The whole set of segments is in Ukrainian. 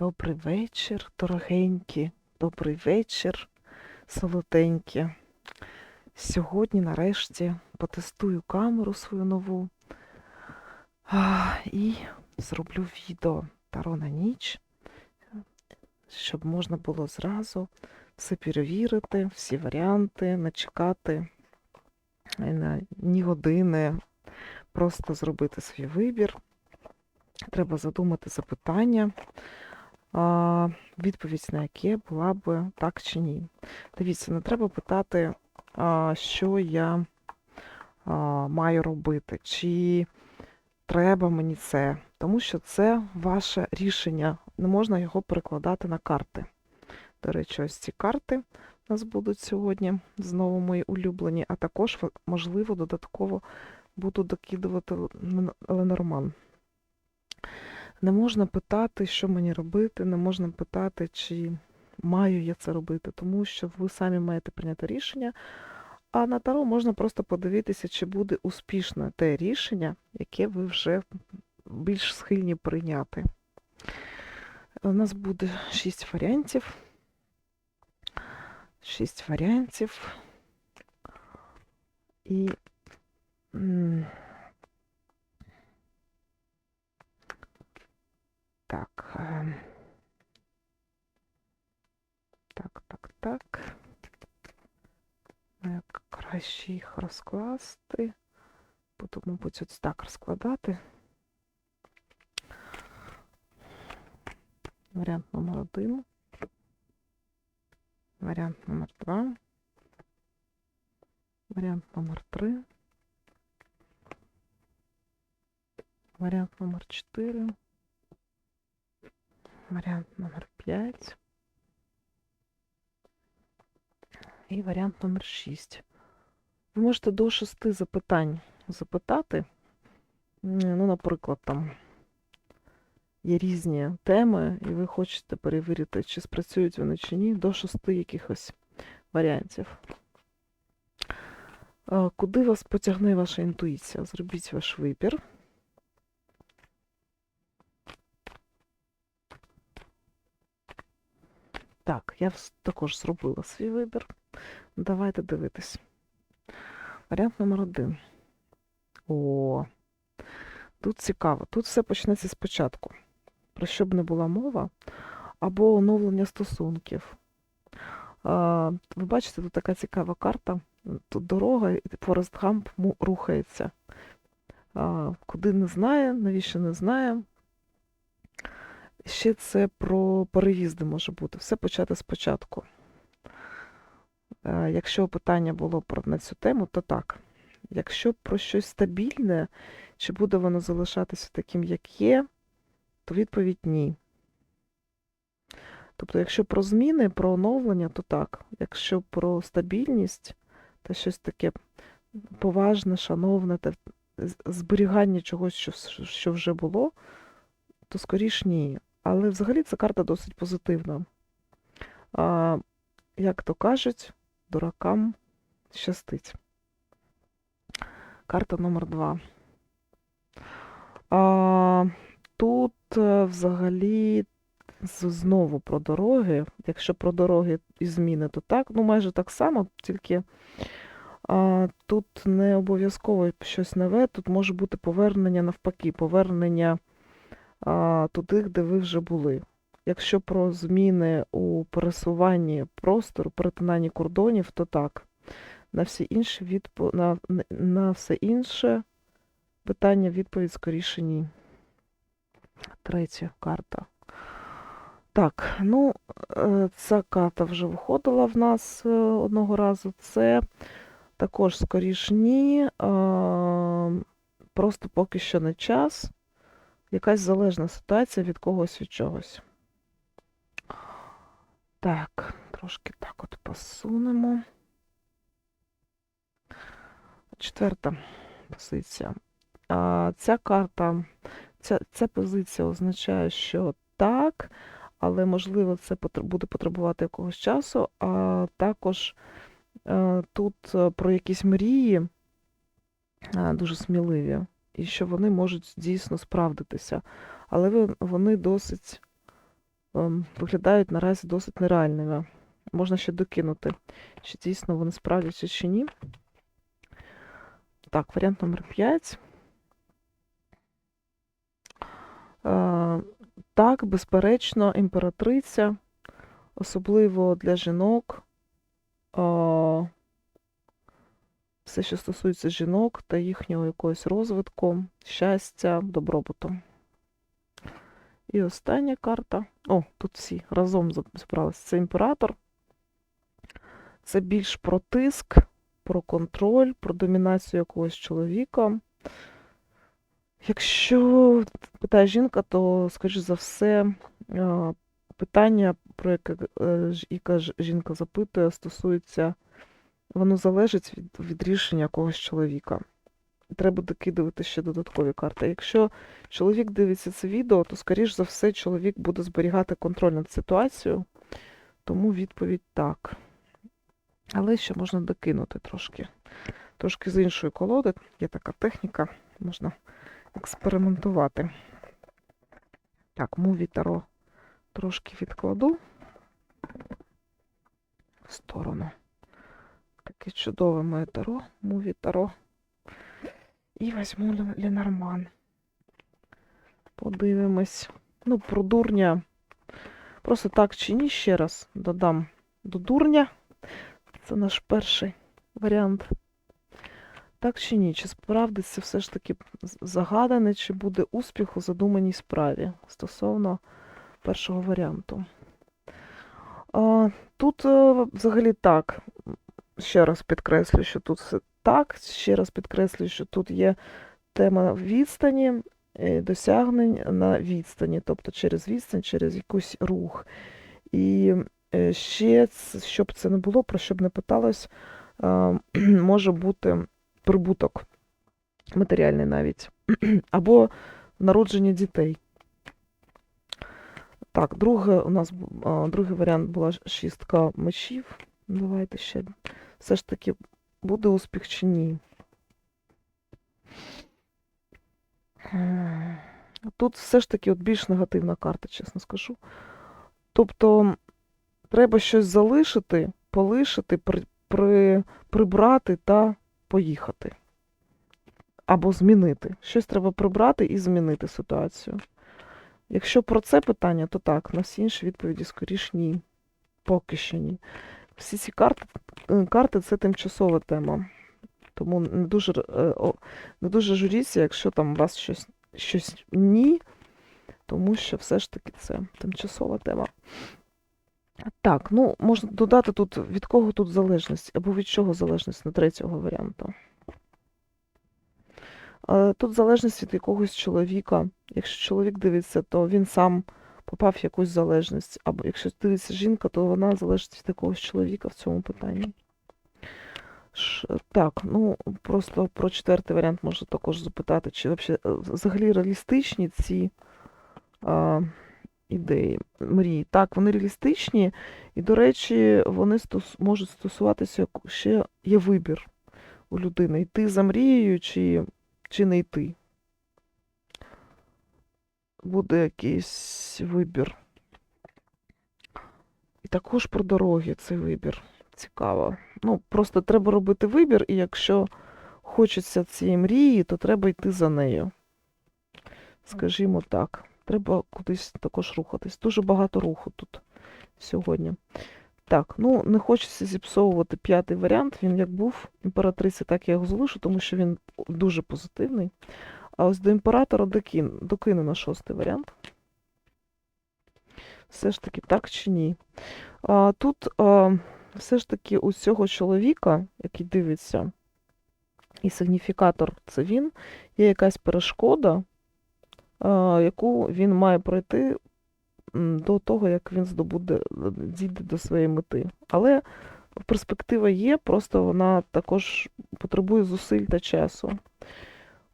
Добрий вечір, дорогенькі, добрий вечір, солоденькі. Сьогодні, нарешті, потестую камеру свою нову і зроблю відео Таро на ніч, щоб можна було зразу все перевірити, всі варіанти, не чекати е, на ні години, просто зробити свій вибір. Треба задумати запитання, відповідь на яке була б так чи ні. Дивіться, не треба питати, що я маю робити, чи треба мені це, тому що це ваше рішення, не можна його перекладати на карти. До речі, ось ці карти у нас будуть сьогодні знову мої улюблені, а також, можливо, додатково буду докидувати Ленорман. Не можна питати, що мені робити, не можна питати, чи маю я це робити, тому що ви самі маєте прийняти рішення. А на таро можна просто подивитися, чи буде успішне те рішення, яке ви вже більш схильні прийняти. У нас буде шість варіантів. Шість варіантів. І так. е, Так, так, так. Ну, Як краще їх розкласти. Буду, мабуть, ось так розкладати. Варіант номер один. Варіант номер два. Варіант номер три. Варіант номер чотири. Варіант номер п'ять. І варіант номер 6. Ви можете до шести запитань запитати. Ну, наприклад, там є різні теми, і ви хочете перевірити, чи спрацюють вони чи ні, до шести якихось варіантів. Е, Куди вас потягне ваша інтуїція? Зробіть ваш вибір. Так, я також зробила свій вибір. Давайте дивитись. Варіант номер один. О, тут цікаво. Тут все почнеться спочатку. Про що б не була мова, або оновлення стосунків. Ви бачите, тут така цікава карта. Тут дорога, і Форест Гамп рухається. Куди не знає, навіщо не знає. Ще це про переїзди може бути. Все почати спочатку. Е, Якщо питання було про на цю тему, то так. Якщо про щось стабільне, чи буде воно залишатися таким, як є, то відповідь ні. Тобто, якщо про зміни, про оновлення, то так. Якщо про стабільність та щось таке поважне, шановне, та зберігання чогось, що вже було, то скоріш ні. Але взагалі ця карта досить позитивна. А, як то кажуть, дуракам щастить. Карта номер два. А, тут е, взагалі знову про дороги. Якщо про дороги і зміни, то так, ну майже так само, тільки а, тут не обов'язково щось нове, тут може бути повернення навпаки, повернення туди, де ви вже були. Якщо про зміни у пересуванні простору, перетинанні кордонів, то так. На всі інші відпо... на, на- все інше питання відповідь скоріше ні. Третя карта. Так, ну, е, ця карта вже виходила в нас е, одного разу. Це також скоріш ні. Просто поки що не час. Якась залежна ситуація від когось від чогось. Так, трошки так от посунемо. Четверта позиція. А, ця карта, ця, ця позиція означає, що так, але можливо це буде потребувати якогось часу, а також е, тут е, про якісь мрії е, дуже сміливі, і що вони можуть дійсно справдитися. Але вони досить ем, виглядають наразі досить нереальними. Можна ще докинути, чи дійсно вони справдяться чи ні. Так, варіант номер 5. Е, так, безперечно, імператриця, особливо для жінок, е, все, що стосується жінок та їхнього якогось розвитку, щастя, добробуту. І остання карта. О, тут всі разом зібралися. Це імператор. Це більш про тиск, про контроль, про домінацію якогось чоловіка. Якщо питає жінка, то, скоріш за все, питання, про яке е, жінка запитує, стосується, воно залежить від, від рішення якогось чоловіка. Треба докидувати ще додаткові карти. Якщо чоловік дивиться це відео, то, скоріш за все, чоловік буде зберігати контроль над ситуацією, тому відповідь так. Але ще можна докинути трошки. Трошки з іншої колоди. Є така техніка, можна експериментувати. Так, муві таро трошки відкладу в сторону. Таке чудове моє таро, муві таро. І візьму Ле- Ленорман. Подивимось. Ну, про дурня. Просто так чи ні, ще раз додам до дурня. Це наш перший варіант. Так чи ні? Чи справдиться все ж таки загадане, чи буде успіх у задуманій справі стосовно першого варіанту? Тут е, взагалі так. Ще раз підкреслю, що тут все так. Ще раз підкреслю, що тут є тема відстані, е, досягнень на відстані, тобто через відстань, через якийсь рух. І е, ще, щоб це не було, про що б не питалось, може бути прибуток матеріальний навіть, або народження дітей. Так, друге у нас другий варіант була шістка мечів. Давайте ще. Все ж таки, буде успіх чи ні. Тут все ж таки от більш негативна карта, чесно скажу. Тобто треба щось залишити, полишити, при, при, прибрати та поїхати. Або змінити. Щось треба прибрати і змінити ситуацію. Якщо про це питання, то так, на всі інші відповіді скоріш ні. Поки що ні. Всі ці карти, е, карти це тимчасова тема. Тому не дуже, е, не дуже журіться, якщо там у вас щось, щось ні, тому що все ж таки це тимчасова тема. Так, ну можна додати тут, від кого тут залежність, або від чого залежність на третього варіанту. Е, Тут залежність від якогось чоловіка. Якщо чоловік дивиться, то він сам попав в якусь залежність. Або якщо дивиться жінка, то вона залежить від якогось чоловіка в цьому питанні. Так, ну просто про четвертий варіант можна також запитати, чи е, взагалі реалістичні ці а, ідеї, мрії. Так, вони реалістичні, і, до речі, вони стос, можуть стосуватися, ще є вибір у людини, йти за мрією чи, чи не йти. Буде якийсь вибір. І також про дороги цей вибір. Цікаво. Ну, просто треба робити вибір, і якщо хочеться цієї мрії, то треба йти за нею. Скажімо так. Треба кудись також рухатись. Дуже багато руху тут сьогодні. Так, ну не хочеться зіпсовувати п'ятий варіант. Він як був імператриця, так я його залишу, тому що він дуже позитивний. А ось до імператора докину на шостий варіант. Все ж таки, так чи ні? А, тут а, все ж таки у цього чоловіка, який дивиться, і сигніфікатор це він, є якась перешкода, а, яку він має пройти до того, як він здобуде, дійде до своєї мети. Але перспектива є, просто вона також потребує зусиль та часу.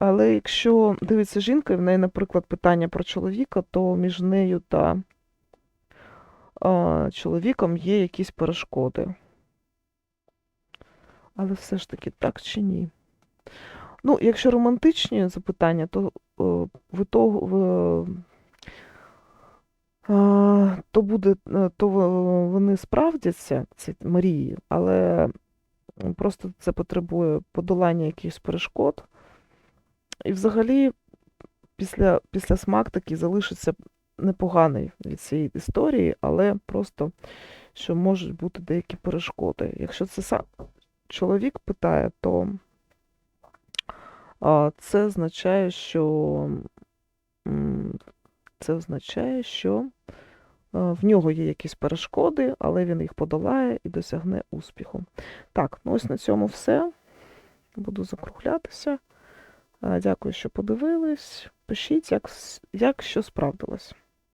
Але якщо дивиться жінка, і в неї, наприклад, питання про чоловіка, то між нею та а, чоловіком є якісь перешкоди. Але все ж таки так чи ні? Ну, якщо романтичні запитання, то о, в ітогу, в, а, то буде, е, то вони справдяться, ці мрії, але просто це потребує подолання якихось перешкод. І взагалі, після, після смак такий залишиться непоганий від цієї історії, але просто що можуть бути деякі перешкоди. Якщо це сам чоловік питає, то це означає, що це означає, що е, в нього є якісь перешкоди, але він їх подолає і досягне успіху. Так, ну ось на цьому все. Буду закруглятися. Е, Дякую, що подивились. Пишіть, як, як що справдилось.